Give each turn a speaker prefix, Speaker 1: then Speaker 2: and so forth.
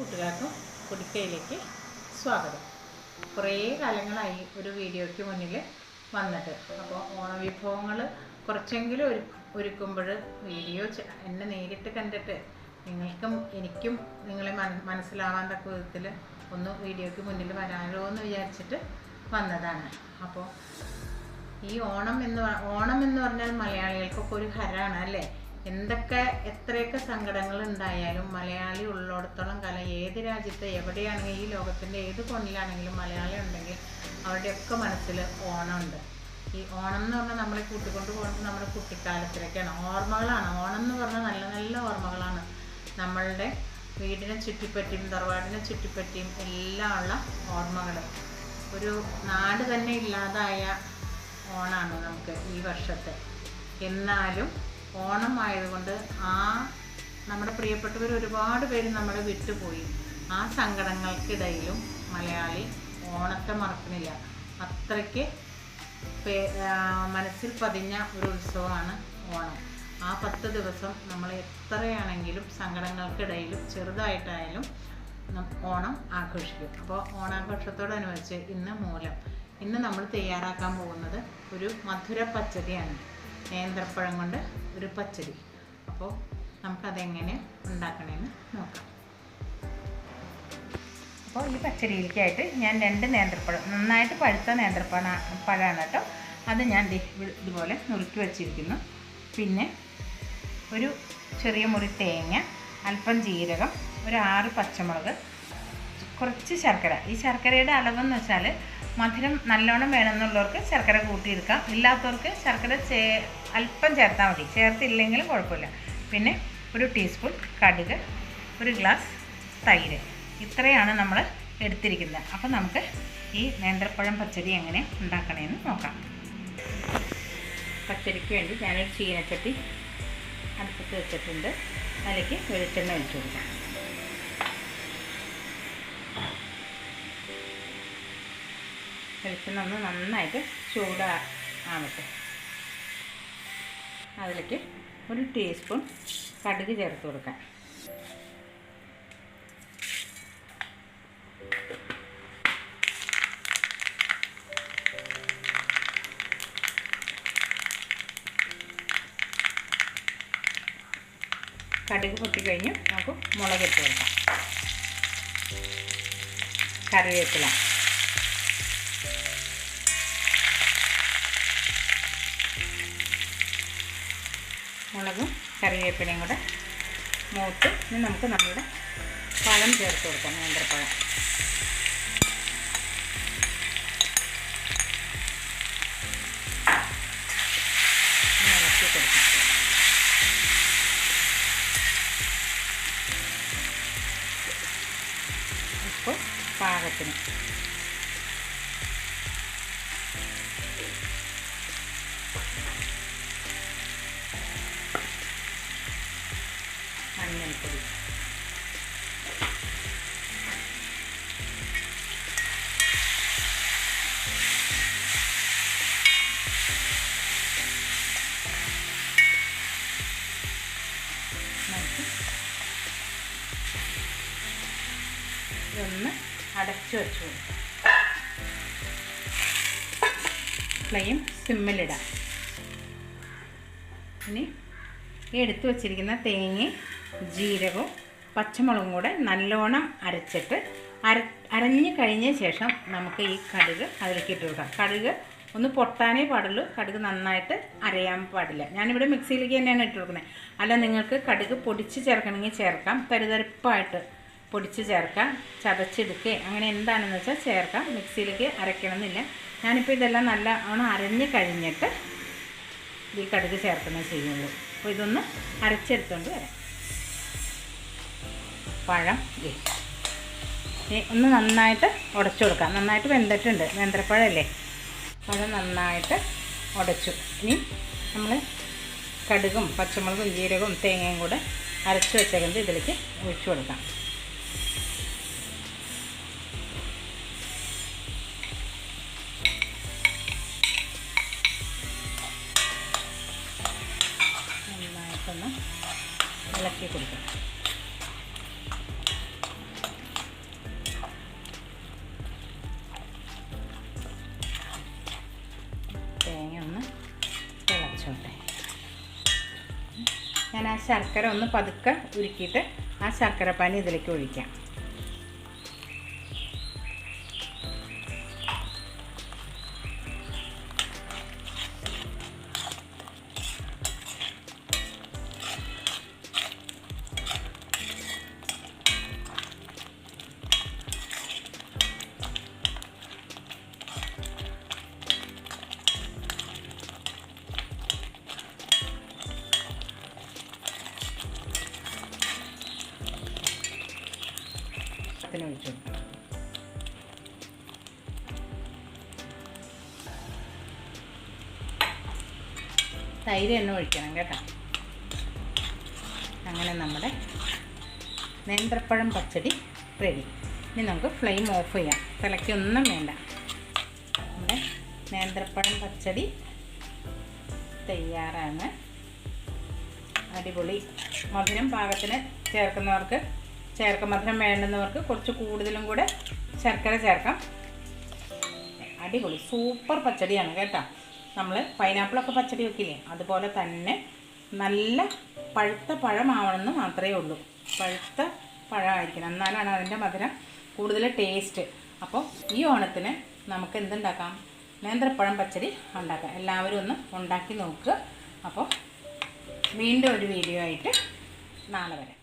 Speaker 1: കൂട്ടുകാർക്കും കുടിക്കയിലേക്ക് സ്വാഗതം. കുറേ കാലങ്ങളായി ഒരു വീഡിയോയ്ക്ക് മുന്നിൽ വന്നിട്ട് അപ്പോൾ ഓണവിഭവങ്ങൾ കുറച്ചെങ്കിലും ഒരു ഒരുക്കുമ്പോൾ വീഡിയോ എന്നെ നേരിട്ട് കണ്ടിട്ട് നിങ്ങൾക്കും എനിക്കും നിങ്ങളെ മന മനസ്സിലാവാൻ തക്ക വിധത്തിൽ ഒന്ന് വീഡിയോയ്ക്ക് മുന്നിൽ വരാമല്ലോ എന്ന് വിചാരിച്ചിട്ട് വന്നതാണ്. അപ്പോൾ ഈ ഓണം എന്ന് ഓണം എന്ന് പറഞ്ഞാൽ മലയാളികൾക്കൊക്കെ ഒരു ഹരാണ് അല്ലേ? എന്തൊക്കെ എത്രയൊക്കെ സങ്കടങ്ങൾ ഉണ്ടായാലും മലയാളി ഉള്ളിടത്തോളം കാലം ഏത് രാജ്യത്ത് എവിടെയാണെങ്കിലും ഈ ലോകത്തിന്റെ ഏത് കോണിലാണെങ്കിലും മലയാളി ഉണ്ടെങ്കിൽ അവരുടെയൊക്കെ മനസ്സിൽ ഓണമുണ്ട്. ഈ ഓണം എന്ന് പറഞ്ഞാൽ നമ്മളെ കൂട്ടിക്കൊണ്ട് പോകുന്നത് നമ്മുടെ കുട്ടിക്കാലത്തിലേക്കാണ്. ഓർമ്മകളാണ്. ഓണം എന്ന് പറഞ്ഞാൽ നല്ല നല്ല ഓർമ്മകളാണ്. നമ്മളുടെ വീടിനെ ചുറ്റിപ്പറ്റിയും തറവാടിനെ ചുറ്റിപ്പറ്റിയും എല്ലാം ഉള്ള ഓർമ്മകൾ. ഒരു നാട് തന്നെ ഇല്ലാതായ ഓണാണ് നമുക്ക് ഈ വർഷത്തെ. എന്നാലും ഓണം ആയതുകൊണ്ട് ആ നമ്മുടെ പ്രിയപ്പെട്ടവർ ഒരുപാട് പേര് നമ്മളെ വിട്ടുപോയി. ആ സങ്കടങ്ങൾക്കിടയിലും മലയാളി ഓണത്തെ മറക്കുന്നില്ല. അത്രയ്ക്ക് മനസ്സിൽ പതിഞ്ഞ ഒരു ഉത്സവമാണ് ഓണം. ആ പത്ത് ദിവസം നമ്മൾ എത്രയാണെങ്കിലും സങ്കടങ്ങൾക്കിടയിലും ചെറുതായിട്ടായാലും ഓണം ആഘോഷിക്കും. അപ്പോൾ ഓണാഘോഷത്തോടനുബന്ധിച്ച് ഇന്ന് മൂലം ഇന്ന് നമ്മൾ തയ്യാറാക്കാൻ പോകുന്നത് ഒരു മധുര പച്ചടിയാണ് നേന്ത്രപ്പഴം കൊണ്ട് ഒരു പച്ചടി. അപ്പോൾ നമുക്കതെങ്ങനെ ഉണ്ടാക്കണമെന്ന് നോക്കാം. അപ്പോൾ ഈ പച്ചടിയിലേക്കായിട്ട് ഞാൻ രണ്ട് നേന്ത്രപ്പഴം നന്നായിട്ട് പഴുത്ത നേന്ത്രപ്പഴ പഴമാണ് കേട്ടോ. അത് ഞാൻ ഇതുപോലെ നുറുക്കി വച്ചിരിക്കുന്നു. പിന്നെ ഒരു ചെറിയ മുറി തേങ്ങ അല്പം ജീരകം ഒരു ആറ് പച്ചമുളക് കുറച്ച് ശർക്കര. ഈ ശർക്കരയുടെ അളവെന്ന് വെച്ചാൽ മധുരം നല്ലോണം വേണമെന്നുള്ളവർക്ക് ശർക്കര കൂട്ടിയെടുക്കാം. ഇല്ലാത്തവർക്ക് ശർക്കര ചേ അല്പം ചേർത്താൽ മതി. ചേർത്തില്ലെങ്കിലും കുഴപ്പമില്ല. പിന്നെ ഒരു ടീസ്പൂൺ കടുക് ഒരു ഗ്ലാസ് തൈര്. ഇത്രയാണ് നമ്മൾ എടുത്തിരിക്കുന്നത്. അപ്പം നമുക്ക് ഈ നേന്ത്രപ്പഴം പച്ചടി എങ്ങനെ ഉണ്ടാക്കണമെന്ന് നോക്കാം. പച്ചടിക്ക് വേണ്ടി ഞാനൊരു ചീനച്ചട്ടി അടുപ്പത്ത് വെച്ചിട്ടുണ്ട്. അതിലേക്ക് വെളിച്ചെണ്ണ ഒഴിച്ചു കൊടുക്കാം. വെളിച്ചെണ്ണ ഒന്ന് നന്നായിട്ട് ചൂടാ ആവട്ടെ. അതിലേക്ക് ഒരു ടീസ്പൂൺ കടുക് ചേർത്ത് കൊടുക്കാം. കടുക് പൊട്ടി പൊട്ടിക്കഴിഞ്ഞ് നമുക്ക് മുളകിട്ട് കൊടുക്കാം. കറിവേപ്പില. മുളകും കറിവേപ്പിലയും കൂടെ മൂത്ത് ഇനി നമുക്ക് നമ്മുടെ പഴം ചേർത്ത് കൊടുക്കാം നേന്ത്രപ്പഴം. പാകത്തിന് ഇതൊന്ന് അടച്ചു വെച്ചു. ഫ്ലെയിം സിമ്മിലിടാം ഇനി എടുത്തു വച്ചിരിക്കുന്ന തേങ്ങയും ജീരകവും പച്ചമുളകും കൂടെ നല്ലോണം അരച്ചിട്ട് അര അരഞ്ഞ് കഴിഞ്ഞ ശേഷം നമുക്ക് ഈ കടുക് അതിലേക്ക് ഇട്ട് കൊടുക്കാം. കടുക് ഒന്ന് പൊട്ടാനേ പാടുള്ളൂ. കടുക് നന്നായിട്ട് അരയാൻ പാടില്ല. ഞാനിവിടെ മിക്സിയിലേക്ക് തന്നെയാണ് ഇട്ട് കൊടുക്കുന്നത്. അല്ല നിങ്ങൾക്ക് കടുക് പൊടിച്ച് ചേർക്കണമെങ്കിൽ ചേർക്കാം. തരിതരിപ്പായിട്ട് പൊടിച്ച് ചേർക്കാം. ചതച്ചെടുക്കുക അങ്ങനെ എന്താണെന്ന് വെച്ചാൽ ചേർക്കാം. മിക്സിയിലേക്ക് അരയ്ക്കണമെന്നില്ല. ഞാനിപ്പോൾ ഇതെല്ലാം നല്ല ഓണം അരഞ്ഞ് കഴിഞ്ഞിട്ട് ഈ കടുക് ചേർക്കുന്നത് ചെയ്യുള്ളൂ. അപ്പോൾ ഇതൊന്ന് അരച്ചെടുത്തുകൊണ്ട് വരാം. പഴം ഒന്ന് നന്നായിട്ട് ഉടച്ചു കൊടുക്കാം. നന്നായിട്ട് വെന്തിട്ടുണ്ട്. വെന്തരപ്പഴമല്ലേ പഴം നന്നായിട്ട് ഉടച്ചു. ഇനി നമ്മൾ കടുകും പച്ചമുളകും ജീരകവും തേങ്ങയും കൂടെ അരച്ച് വെച്ചേക്കുന്നത് ഇതിലേക്ക് ഒഴിച്ചു കൊടുക്കാം. നന്നായിട്ടൊന്ന് ഇളക്കി കൊടുക്കാം. ആ ശർക്കര ഒന്ന് പതുക്കെ ഉരുക്കിയിട്ട് ആ ശർക്കര പാനി ഇതിലേക്ക് ഒഴിക്കാം. ഇതിന് ഒഴിച്ചു തൈര് എണ്ണ ഒഴിക്കണം കേട്ടോ. അങ്ങനെ നമ്മുടെ നേന്ത്രപ്പഴം പച്ചടി റെഡി ഇനി നമുക്ക് ഫ്ലെയിം ഓഫ് ചെയ്യാം. തിളയ്ക്കൊന്നും വേണ്ട. നമ്മുടെ നേന്ത്രപ്പഴം പച്ചടി തയ്യാറാണ്. അടിപൊളി. മധുരം പാകത്തിന് ചേർക്കുന്നവർക്ക് ചേർക്ക മധുരം വേണ്ടുന്നവർക്ക് കുറച്ച് കൂടുതലും കൂടെ ശർക്കര ചേർക്കാം. അടിപൊളി സൂപ്പർ പച്ചടിയാണ് കേട്ടോ. നമ്മൾ പൈനാപ്പിളൊക്കെ പച്ചടി വെക്കില്ലേ? അതുപോലെ തന്നെ നല്ല പഴുത്ത പഴമാവണമെന്ന് മാത്രമേ ഉള്ളൂ. പഴുത്ത പഴമായിരിക്കണം. എന്നാലാണ് അതിന്റെ മധുരം കൂടുതൽ ടേസ്റ്റ്. അപ്പോൾ ഈ ഓണത്തിന് നമുക്ക് എന്തുണ്ടാക്കാം? നേന്ത്രപ്പഴം പച്ചടി ഉണ്ടാക്കാം. എല്ലാവരും ഒന്ന് ഉണ്ടാക്കി നോക്കുക അപ്പോൾ വീണ്ടും ഒരു വീഡിയോ ആയിട്ട് നാളെ വരാം.